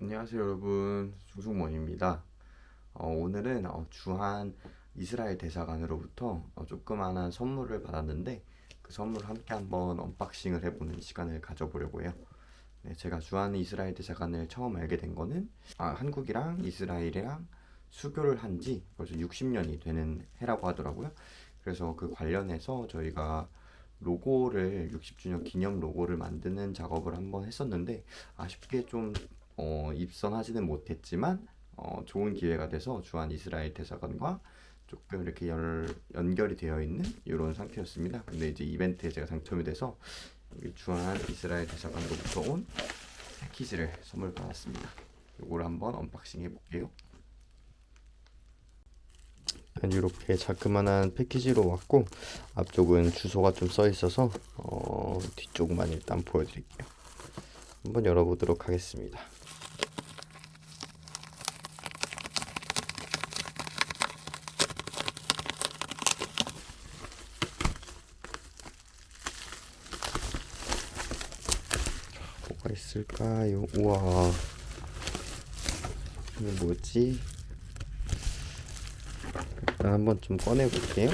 안녕하세요 여러분. 조승모입니다. 어, 오늘은 어, 주한 이스라엘 대사관으로부터 어, 조그마한 선물을 받았는데 그 선물을 함께 한번 언박싱을 해보는 시간을 가져보려고 해요. 네, 제가 주한 이스라엘 대사관을 처음 알게 된 거는 아, 한국이랑 이스라엘이랑 수교를 한 지 벌써 60년이 되는 해라고 하더라고요. 그래서 그 관련해서 저희가 로고를 60주년 기념 로고를 만드는 작업을 한번 했었는데 아쉽게 좀 어, 입선하지는 못했지만 어, 좋은 기회가 돼서 주한 이스라엘 대사관과 조금 이렇게 열, 연결이 되어 있는 이런 상태였습니다. 근데 이제 이벤트에 제가 당첨이 돼서 여기 주한 이스라엘 대사관으로부터 온 패키지를 선물 받았습니다. 이걸 한번 언박싱 해볼게요. 이렇게 자그만한 패키지로 왔고 앞쪽은 주소가 좀 써 있어서 어, 뒤쪽만 일단 보여드릴게요. 한번 열어보도록 하겠습니다. 있을까요? 우와, 이게 뭐지? 일단 한번 좀 꺼내 볼게요.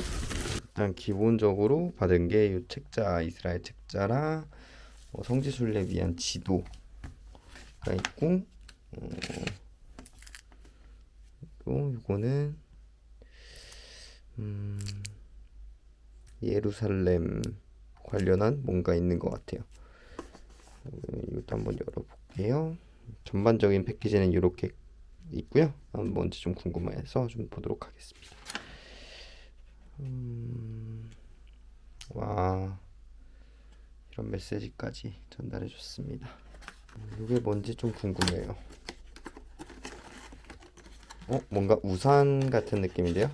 일단 기본적으로 받은 게 이 책자 이스라엘 책자랑 뭐 성지순례 위한 지도가 있고 어, 또 이거는 음, 예루살렘 관련한 뭔가 있는 것 같아요. 어, 이것도 한번 열어볼게요. 전반적인 패키지는 이렇게 있고요. 뭔지 좀 궁금해서 좀 보도록 하겠습니다. 음, 와 이런 메시지까지 전달해 줬습니다. 이게 뭔지 좀 궁금해요. 어 뭔가 우산 같은 느낌인데요?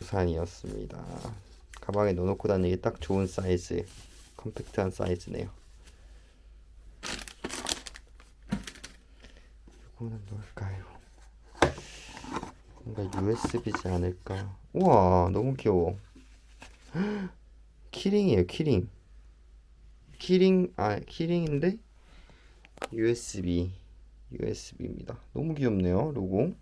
우산이었습니다. 가방에 넣어놓고 다니기 딱 좋은 사이즈, 컴팩트한 사이즈네요. 이거는 뭘까요? 뭔가 USB지 않을까? 우와, 너무 귀여워. 키링이에요, 키링. 키링, 아, 키링인데 USB, USB입니다. 너무 귀엽네요, 로고.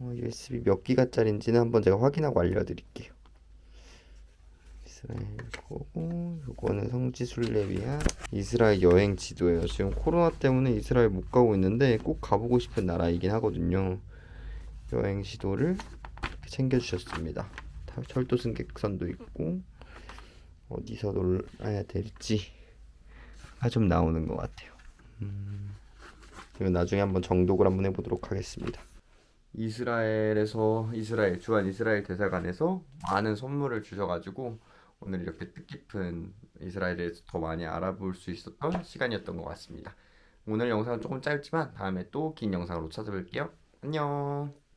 어, USB 몇 기가짜리인지는 한번 제가 확인하고 알려드릴게요. 이스라엘 거고, 요거는 성지순례 위한 이스라엘 여행 지도예요. 지금 코로나 때문에 이스라엘 못 가고 있는데 꼭 가보고 싶은 나라이긴 하거든요. 여행 지도를 챙겨주셨습니다. 다- 철도 승객선도 있고 어디서 놀아야 될지 가 좀 나오는 것 같아요. 음, 나중에 한번 정독을 한번 해보도록 하겠습니다. 이스라엘에서 이스라엘 주한 이스라엘 대사관에서 많은 선물을 주셔가지고 오늘 이렇게 뜻깊은 이스라엘에 대해서 더 많이 알아볼 수 있었던 시간이었던 것 같습니다. 오늘 영상은 조금 짧지만 다음에 또 긴 영상으로 찾아뵐게요. 안녕.